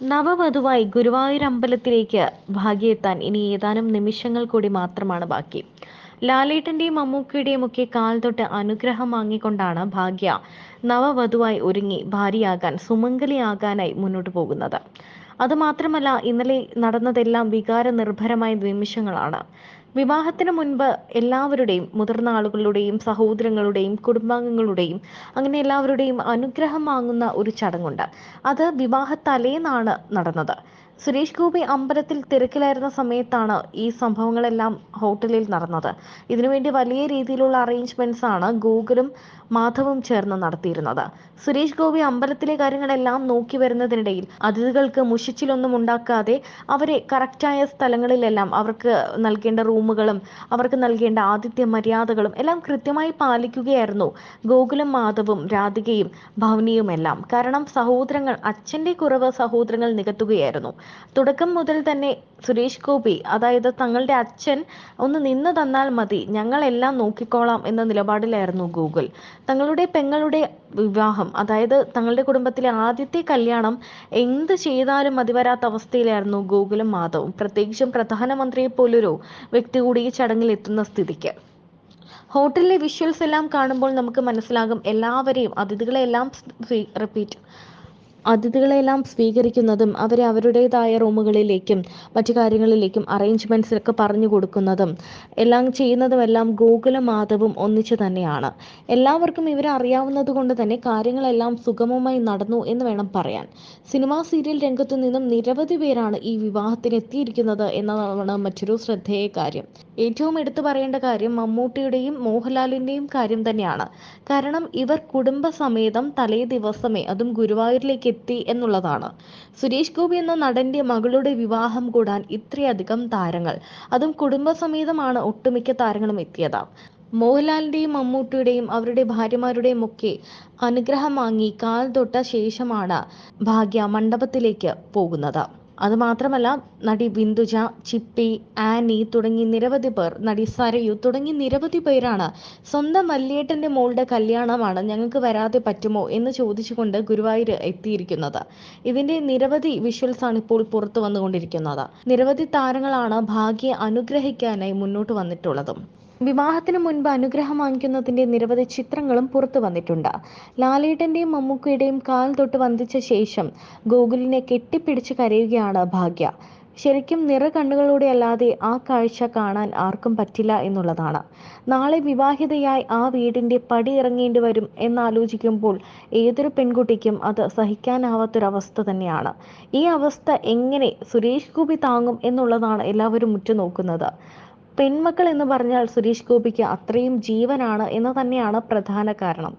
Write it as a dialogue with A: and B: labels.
A: നവവധുവായി ഗുരുവായൂർ അമ്പലത്തിലേക്ക് ഭാഗ്യെത്താൻ ഇനി ഏതാനും നിമിഷങ്ങൾ കൂടി മാത്രമാണ് ബാക്കി. ലാലേട്ടന്റെയും മമ്മൂക്കയുടെയും ഒക്കെ കാൽ തൊട്ട് അനുഗ്രഹം വാങ്ങിക്കൊണ്ടാണ് ഭാഗ്യ നവവധുവായി ഒരുങ്ങി ഭാര്യയാകാൻ സുമംഗലിയാകാനായി മുന്നോട്ട് പോകുന്നത്. അതുമാത്രമല്ല ഇന്നലെ നടന്നതെല്ലാം വികാര നിർഭരമായ നിമിഷങ്ങളാണ്. വിവാഹത്തിന് മുൻപ് എല്ലാവരുടെയും മുതിർന്ന ആളുകളുടെയും സഹോദരങ്ങളുടെയും കുടുംബാംഗങ്ങളുടെയും അങ്ങനെ എല്ലാവരുടെയും അനുഗ്രഹം വാങ്ങുന്ന ഒരു ചടങ്ങുണ്ട്. അത് വിവാഹ തലേന്നാണ് നടന്നത്. സുരേഷ് ഗോപി അമ്പലത്തിൽ തിരക്കിലായിരുന്ന സമയത്താണ് ഈ സംഭവങ്ങളെല്ലാം ഹോട്ടലിൽ നടന്നത്. ഇതിനുവേണ്ടി വലിയ രീതിയിലുള്ള അറേഞ്ച്മെന്റ്സ് ആണ് ഗൂഗിളും മാധവും ചേർന്ന് നടത്തിയിരുന്നത്. സുരേഷ് ഗോപി അമ്പലത്തിലെ കാര്യങ്ങളെല്ലാം നോക്കി വരുന്നതിനിടയിൽ അതിഥികൾക്ക് മുഷിച്ചിലൊന്നും ഉണ്ടാക്കാതെ അവരെ കറക്റ്റായ സ്ഥലങ്ങളിലെല്ലാം അവർക്ക് നൽകേണ്ട റൂമുകളും അവർക്ക് നൽകേണ്ട ആതിഥ്യ മര്യാദകളും എല്ലാം കൃത്യമായി പാലിക്കുകയായിരുന്നു ഗോകുലം മാധവും രാധികയും ഭവനിയുമെല്ലാം. കാരണം സഹോദരങ്ങൾ അച്ഛന്റെ കുറവ് സഹോദരങ്ങൾ നികത്തുകയായിരുന്നു. തുടക്കം മുതൽ തന്നെ സുരേഷ് ഗോപി അതായത് തങ്ങളുടെ അച്ഛൻ ഒന്ന് നിന്ന് തന്നാൽ മതി ഞങ്ങളെല്ലാം നോക്കിക്കോളാം എന്ന നിലപാടിലായിരുന്നു ഗൂഗിൾ. തങ്ങളുടെ പെങ്ങളുടെ വിവാഹം അതായത് തങ്ങളുടെ കുടുംബത്തിലെ ആദ്യത്തെ കല്യാണം എന്ത് ചെയ്താലും മതിവരാത്ത അവസ്ഥയിലായിരുന്നു ഗോകുലും മാധവും. പ്രത്യേകിച്ചും പ്രധാനമന്ത്രിയെ പോലൊരു വ്യക്തി കൂടി ഈ ചടങ്ങിൽ എത്തുന്ന സ്ഥിതിക്ക്. ഹോട്ടലിലെ വിഷ്വൽസ് എല്ലാം കാണുമ്പോൾ നമുക്ക് മനസ്സിലാകും എല്ലാവരെയും അതിഥികളെ എല്ലാം റിപ്പീറ്റ്. അതിഥികളെല്ലാം സ്വീകരിക്കുന്നതും അവരെ അവരുടേതായ റൂമുകളിലേക്കും മറ്റു കാര്യങ്ങളിലേക്കും അറേഞ്ച്മെന്റ്സിലൊക്കെ പറഞ്ഞു കൊടുക്കുന്നതും എല്ലാം ചെയ്യുന്നതുമെല്ലാം ഗോകുല മാധവും ഒന്നിച്ചു തന്നെയാണ്. എല്ലാവർക്കും ഇവരെ അറിയാവുന്നത് കൊണ്ട് തന്നെ കാര്യങ്ങളെല്ലാം സുഗമമായി നടന്നു എന്ന് വേണം പറയാൻ. സിനിമാ സീരിയൽ രംഗത്തു നിന്നും നിരവധി പേരാണ് ഈ വിവാഹത്തിന് എത്തിയിരിക്കുന്നത് എന്നതാണ് മറ്റൊരു ശ്രദ്ധേയ കാര്യം. ഏറ്റവും എടുത്തു പറയേണ്ട കാര്യം മമ്മൂട്ടിയുടെയും മോഹൻലാലിന്റെയും കാര്യം തന്നെയാണ്. കാരണം ഇവർ കുടുംബസമേതം തലേ ദിവസമേ അതും ഗുരുവായൂരിലേക്ക് എത്തി എന്നുള്ളതാണ്. സുരേഷ് ഗോപി എന്ന നടന്റെ മകളുടെ വിവാഹം കൂടാൻ ഇത്രയധികം താരങ്ങൾ. അതും കുടുംബസമേതമാണ് ഒട്ടുമിക്ക താരങ്ങളും എത്തിയത്. മോഹൻലാലിന്റെയും മമ്മൂട്ടിയുടെയും അവരുടെ ഭാര്യമാരുടെയും ഒക്കെ അനുഗ്രഹം വാങ്ങി കാൽ തൊട്ട ശേഷമാണ് ഭാഗ്യ മണ്ഡപത്തിലേക്ക് പോകുന്നത്. അതുമാത്രമല്ല നടി ബിന്ദുജ ചിപ്പി ആനി തുടങ്ങി നിരവധി പേർ നടി സരയു തുടങ്ങി നിരവധി പേരാണ് സ്വന്തം വല്യേട്ടന്റെ മോളുടെ കല്യാണമാണ് ഞങ്ങൾക്ക് വരാതെ പറ്റുമോ എന്ന് ചോദിച്ചുകൊണ്ട് ഗുരുവായൂർ എത്തിയിരിക്കുന്നത്. ഇതിന്റെ നിരവധി വിഷ്വൽസ് ആണ് ഇപ്പോൾ പുറത്തു വന്നുകൊണ്ടിരിക്കുന്നത്. നിരവധി താരങ്ങളാണ് ഭാഗ്യെ അനുഗ്രഹിക്കാനായി മുന്നോട്ട് വന്നിട്ടുള്ളതും. വിവാഹത്തിന് മുൻപ് അനുഗ്രഹം വാങ്ങിക്കുന്നതിന്റെ നിരവധി ചിത്രങ്ങളും പുറത്തു വന്നിട്ടുണ്ട്. ലാലേട്ടന്റെയും മമ്മൂക്കയുടെയും കാൽ തൊട്ട് വന്ദിച്ച ശേഷം ഗോകുലിനെ കെട്ടിപ്പിടിച്ച് കരയുകയാണ് ഭാഗ്യ. ശരിക്കും നിറകണ്ണുകളോടെ അല്ലാതെ ആ കാഴ്ച കാണാൻ ആർക്കും പറ്റില്ല എന്നുള്ളതാണ്. നാളെ വിവാഹിതയായി ആ വീടിന്റെ പടി ഇറങ്ങേണ്ടി വരും എന്നാലോചിക്കുമ്പോൾ ഏതൊരു പെൺകുട്ടിക്കും അത് സഹിക്കാനാവാത്തൊരവസ്ഥ തന്നെയാണ്. ഈ അവസ്ഥ എങ്ങനെ സുരേഷ് ഗോപി താങ്ങും എന്നുള്ളതാണ് എല്ലാവരും ഉറ്റുനോക്കുന്നത്. പെൺമക്കൾ എന്ന് പറഞ്ഞാൽ സുരേഷ് ഗോപിക്ക് അത്രയും ജീവനാണ് എന്ന് തന്നെയാണ് പ്രധാന കാരണം.